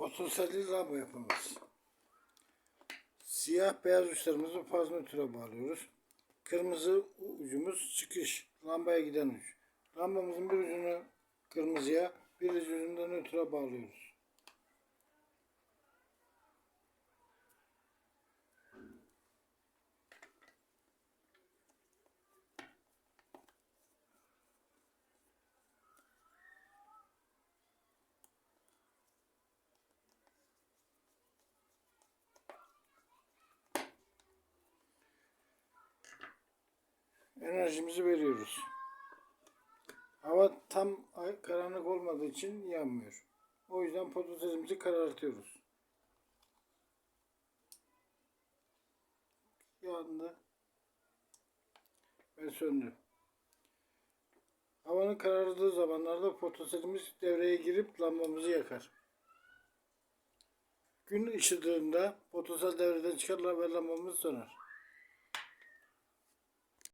Otoselli lamba yapımız. Siyah beyaz uçlarımızı faz nötre bağlıyoruz. Kırmızı ucumuz çıkış. Lambaya giden uç. Lambamızın bir ucunu kırmızıya, bir ucunu da nötre bağlıyoruz. Enerjimizi veriyoruz. Hava tam karanlık olmadığı için yanmıyor. O yüzden fotosezimizi karartıyoruz. Yandı. Ve söndü. Havanın karardığı zamanlarda fotosezimiz devreye girip lambamızı yakar. Gün ışıdığında fotosel devreden çıkarlar ve lambamız söner.